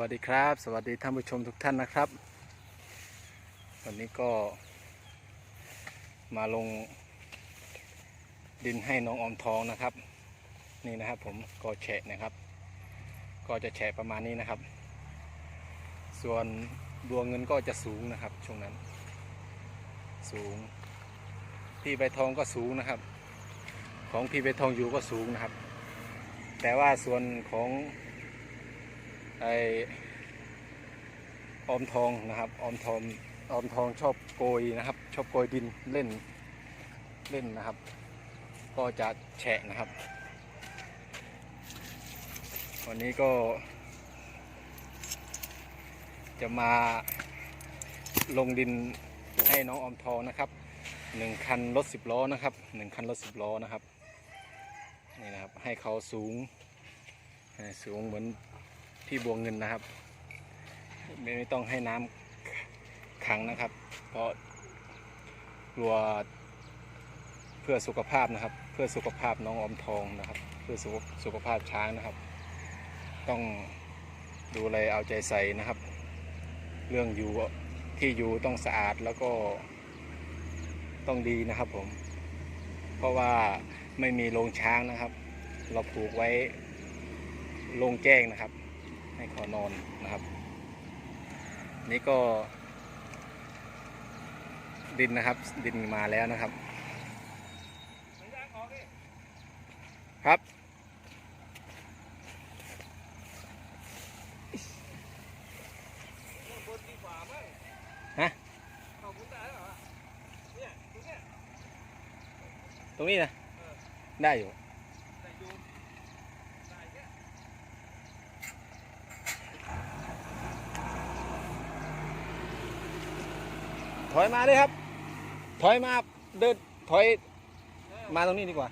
วัสดีครับ สวัสดีท่านผู้ชมทุกท่านนะครับ วันนี้ก็มาลงดินให้น้องอมทองนะครับ นี่นะครับผมก็แฉะนะครับ ก็จะแฉะประมาณนี้นะครับ ส่วนดวงเงินก็จะสูงนะครับ ช่วงนั้น สูง พี่ใบทองก็สูงนะครับ ของพี่ใบทองอยู่ก็สูงนะครับ แต่ว่าส่วนของ ไอออมทองนะครับออมทองออมทองชอบโกยนะครับ ชอบโกยดินเล่นเล่นนะครับ ก็จะแฉะนะครับ วันนี้ก็ จะมาลงดินให้น้องออมทองนะครับหนึ่งคันรถสิบล้อนะครับหนึ่งคันรถสิบล้อนะครับนี่นะครับให้เขาสูงสูงเหมือน พี่บวงเงินนะครับ ไม่ต้องให้น้ำขังนะครับ เพราะกลัวเพื่อสุขภาพนะครับ เพื่อสุขภาพน้องอมทองนะครับ เพื่อสุขสุขภาพช้างนะครับ ต้องดูแลเอาใจใส่นะครับ เรื่องอยู่ที่อยู่ต้องสะอาดแล้วก็ต้องดีนะครับผม เพราะว่าไม่มีโรงช้างนะครับ เราปลูกไว้โล่งแจ้งนะครับ ให้เขานอนนะครับ นี่ก็ ดินนะครับ ดินมาแล้วนะครับ ครับฮะตรงนี้นะได้อยู่ อยมาเลยครับ ถอยมาเดินถอยมาตรงนี้ดีกว่า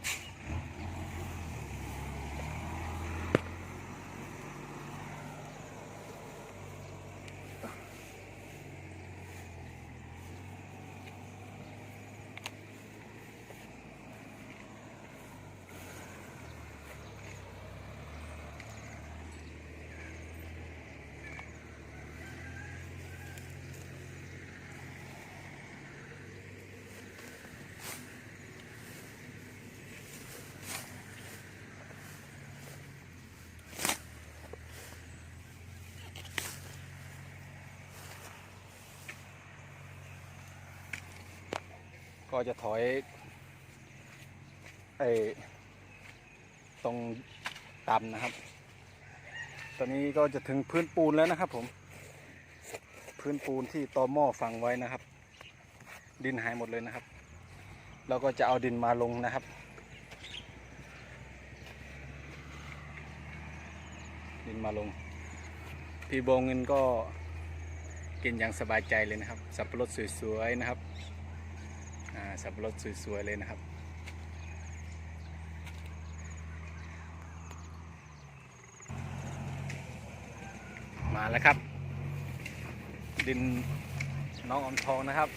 ก็จะถอยไอตรงต่ำนะครับ ตอนนี้ก็จะถึงพื้นปูนแล้วนะครับผม พื้นปูนที่ตอหม้อฝังไว้นะครับ ดินหายหมดเลยนะครับ เราก็จะเอาดินมาลงนะครับ ดินมาลง พี่โบงเงินก็กินอย่างสบายใจเลยนะครับ สับปะรดสวยๆนะครับ สับปะรดสวย ๆ เลยนะครับ มาแล้วครับ ดินน้องอมทองนะครับ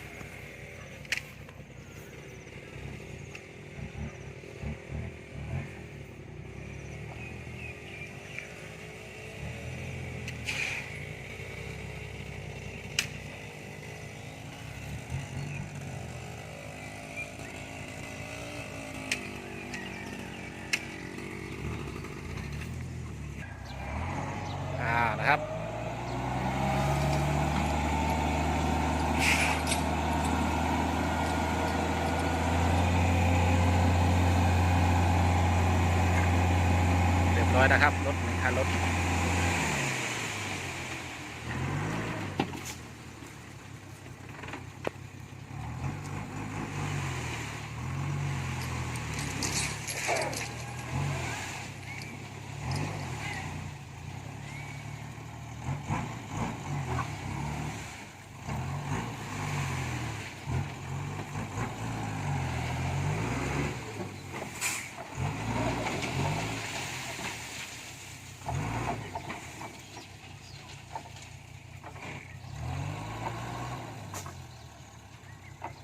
อ่า นะครับ เรียบร้อยนะครับ รถหนึ่งคันรถ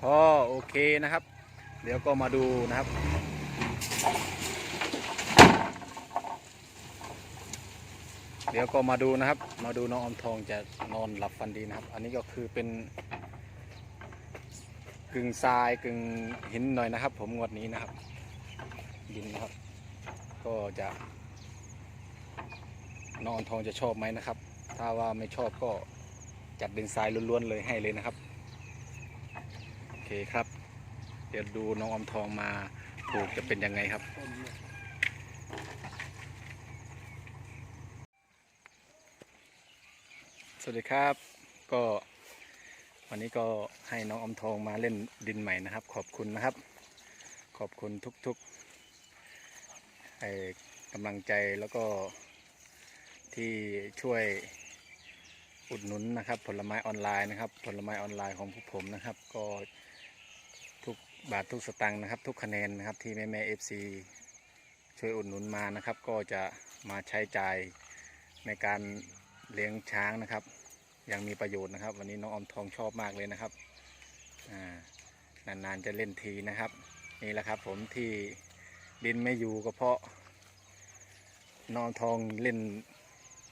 พอโอ เคนะครับ เดี๋ยวก็มาดูนะครับ เดี๋ยวก็มาดูนะครับ มาดูน้องอมทองจะนอนหลับฝันดีนะครับ อันนี้ก็คือเป็นกึ่งทรายกึ่งหินหน่อยนะครับ ผมงวดนี้นะครับดินนะครับ ก็จะน้องอมทองจะชอบไหมนะครับ ถ้าว่าไม่ชอบก็จัดดินทรายล้วนๆเลยให้เลยนะครับ โอเคครับ เดี๋ยวดูน้องอมทองมาปลูกจะเป็นยังไงครับ สวัสดีครับ ก็วันนี้ก็ให้น้องอมทองมาเล่นดินใหม่นะครับ ขอบคุณนะครับ ขอบคุณทุกๆให้กำลังใจแล้วก็ที่ช่วยอุดหนุนนะครับ ผลไม้ออนไลน์นะครับ ผลไม้ออนไลน์ของพวกผมนะครับ ก็ ทุกบาททุกสตังค์นะครับ ทุกคะแนนนะครับที่แม่แม่เอฟซีช่วยอุดหนุนมานะครับ ก็จะมาใช้จ่ายในการเลี้ยงช้างนะครับ ยังมีประโยชน์นะครับ วันนี้น้องอมทองชอบมากเลยนะครับนานๆจะเล่นทีนะครับ นี่แหละครับผมที่ดินไม่อยู่ก็เพราะน้องทองเล่น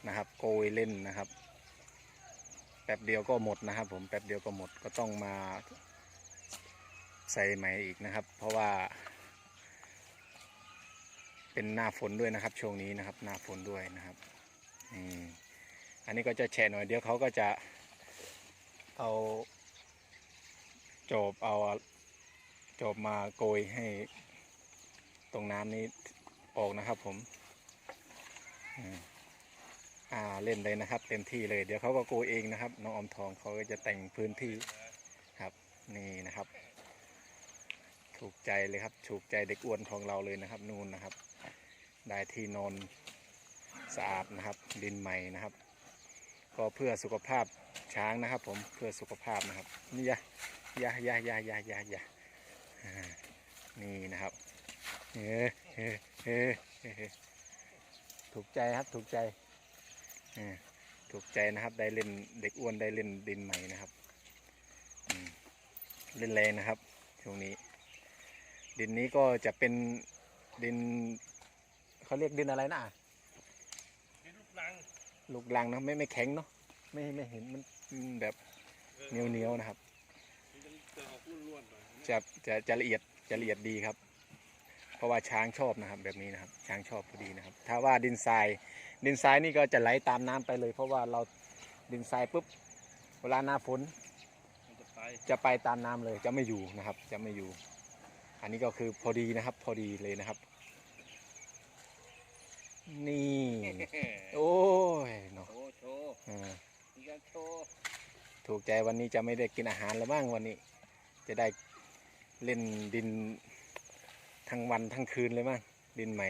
นะครับ โกยเล่นนะครับแป๊บเดียวก็หมดนะครับ ผมแป๊บเดียวก็หมดก็ต้องมา ส่ใหม่อีกนะครับ เพราะว่า เป็นหน้าฝนด้วยนะครับ ช่วงนี้นะครับ หน้าฝนด้วยนะครับอันนี้ก็จะแฉะหน่อยเดี๋ยวเขาก็จะเอาจบเอาจบมาโกยให้ตรงน้ำนี้ออกนะครับผมอืมอ่าเล่นเลยนะครับ เต็มที่เลย เดี๋ยวเขาก็โกยเองนะครับ น้องอมทองเขาก็จะแต่งพื้นที่ครับนี่นะครับ ถูกใจเลยครับ ถูกใจเด็กอ้วนของเราเลยนะครับ นู่นนะครับ ได้ที่นอนสะอาดนะครับ ดินใหม่นะครับ ก็เพื่อสุขภาพช้างนะครับ ผมเพื่อสุขภาพนะครับนี่ยะยะยะยะยะยะยะอ่านี่นะครับเออเออเออเออถูกใจครับถูกใจถูกใจนะครับได้เล่นเด็กอ้วนได้เล่นดินใหม่นะครับเล่นแรงนะครับช่วงนี้ ดินนี้ก็จะเป็นดินเขาเรียกดินอะไรนะเป็นลูกลังลูกลังนะไม่ไม่แข็งเนาะไม่ไม่เห็นมันแบบเหนียวเหนียวนะครับจะจะออกร่วนๆจะจะจะละเอียดจะละเอียดดีครับ เพราะว่าช้างชอบนะครับ แบบนี้นะครับ ช้างชอบพอดีนะครับ ถ้าว่าดินทราย ดินทรายนี่ก็จะไหลตามน้ำไปเลย เพราะว่าเราดินทรายปุ๊บเวลาหน้าฝนจะไปจะไปตามน้ำเลยจะไม่อยู่นะครับ จะไม่อยู่ นนี้ก็คือพอดีนะครับ พอดีเลยนะครับ นี่ โอ้ยเนาะโชว์โชว์อ่ามีการโชว์ถูกใจวันนี้จะไม่ได้กินอาหารแล้วบ้างวันนี้ จะได้เล่นดินทั้งวันทั้งคืนเลยมั้งดินใหม่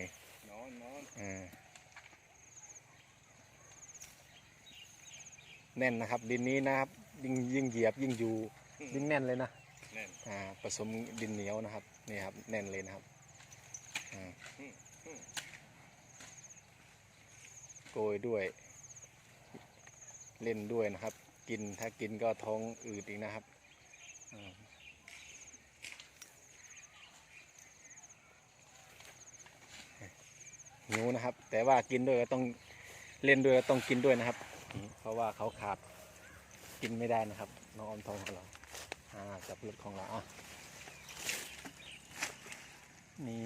นอนนอนอ่าแน่นนะครับ ดินนี้นะครับ ยิ่งยิ่งเหยียบยิ่งอยู่ ยิ่งแน่นเลยนะแน่นอ่าผสมดินเหนียวนะครับ นี่ครับแน่นเลยนะครับโกยด้วย เล่นด้วยนะครับ กินถ้ากินก็ท้องอืดอีกนะครับหิวนะครับ แต่ว่ากินด้วยก็ต้องเล่นด้วยก็ต้องกินด้วยนะครับ เพราะว่าเขาขาดกินไม่ได้นะครับ น้องอมทองของเราอ่าจับรถของเราอะ นี่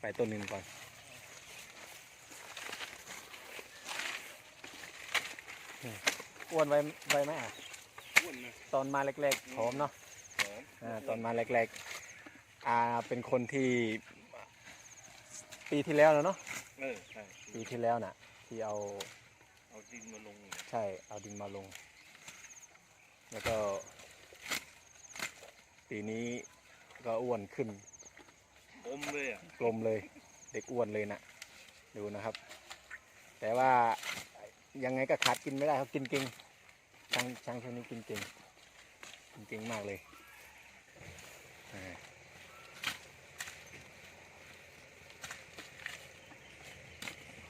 ไปต้นหนึ่งก่อนนี่อ้วนไว้ไว้ไหมอะ อ้วนนะตอนมาแรกๆผอมเนาะหอมอ่าตอนมาแรกๆอ่าเป็นคนที่ ปีที่แล้วแล้วเนาะ เออใช่ปีที่แล้วน่ะ ที่เอา เอาดินมาลงเนี่ยใช่ เอาดินมาลง แล้วก็ ปีนี้ก็อ้วนขึ้น อมเลยอะกลมเลย เด็กอ้วนเลยนะดูนะครับ แต่ว่ายังไงก็ขาดกินไม่ได้เขากินเก่งช้างช้างช่วงนี้กินเก่งกินเก่งมากเลย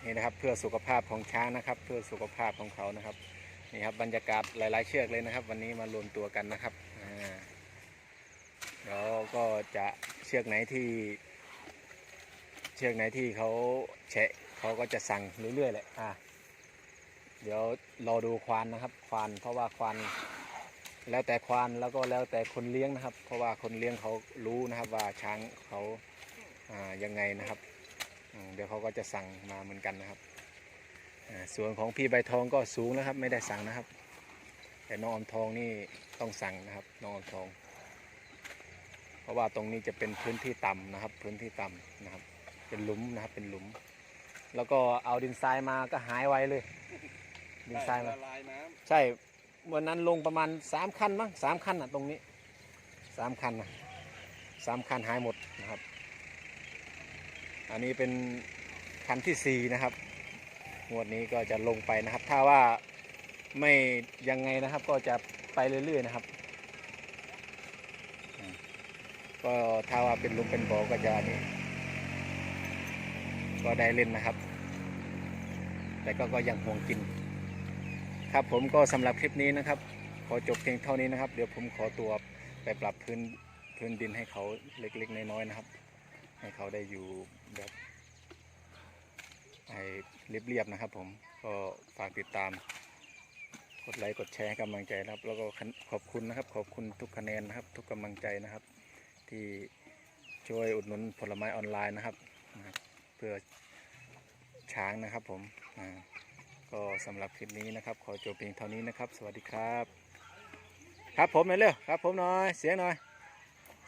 นี่นะครับเพื่อสุขภาพของช้างนะครับ เพื่อสุขภาพของเขานะครับนี่ครับบรรยากาศหลาย ๆ เชือกเลยนะครับ วันนี้มารวมตัวกันนะครับอ่า เดี๋ยวก็จะเชือกไหนที่ เชือกไหนที่เขาแฉะเขาก็จะสั่งเรื่อยๆแหละอ่าเดี๋ยวรอดูควานนะครับ ควานเพราะว่าควานแล้วแต่ควานแล้วก็แล้วแต่คนเลี้ยงนะครับ เพราะว่าคนเลี้ยงเขารู้นะครับว่าช้างเขาอ่ายังไงนะครับเดี๋ยวเขาก็จะสั่งมาเหมือนกันนะครับส่วนของพี่ใบทองก็สูงนะครับ ไม่ได้สั่งนะครับ แต่น้องอมทองนี่ต้องสั่งนะครับ น้องอมทอง เพราะว่าตรงนี้จะเป็นพื้นที่ต่ำนะครับ พื้นที่ต่ำนะครับ เป็นหลุมนะครับ เป็นหลุม แล้วก็เอาดินทรายมาก็หายไวเลย ดินทรายมาละลายน้ใช่วันนั้นลงประมาณสามคันมั้งสามคันอะตรงนี้สามคันนะสามคันหายหมดนะครับ อันนี้เป็นคันที่สี่นะครับงวดนี้ก็จะลงไปนะครับ ถ้าว่าไม่ยังไงนะครับก็จะไปเรื่อยๆนะครับอืม ก็ถ้าว่าเป็นลุมเป็นบ่อก็จะนี่ก็ได้เล่นนะครับ แต่ก็ก็ยังห่วงกิน ครับผมก็สำหรับคลิปนี้นะครับ ขอจบเพียงเท่านี้นะครับ เดี๋ยวผมขอตัวไปปรับพื้นพื้นดินให้เขาเล็กๆน้อยๆนะครับ ให้เขาได้อยู่แบบไอ้เรียบๆนะครับ ผมก็ฝากติดตาม กดไลค์กดแชร์กำลังใจนะครับ แล้วก็ขอบคุณนะครับ ขอบคุณทุกคะแนนนะครับ ทุกกำลังใจนะครับ ที่ช่วยอุดหนุนผลไม้ออนไลน์นะครับ เพื่อช้างนะครับผมก็สำหรับคลิปนี้นะครับ ขอจบเพียงเท่านี้นะครับ สวัสดีครับ ครับผมหน่อยเร็วครับผมหน่อยเสียงหน่อย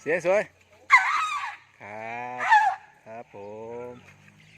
เสียงสวย ครับ ครับผม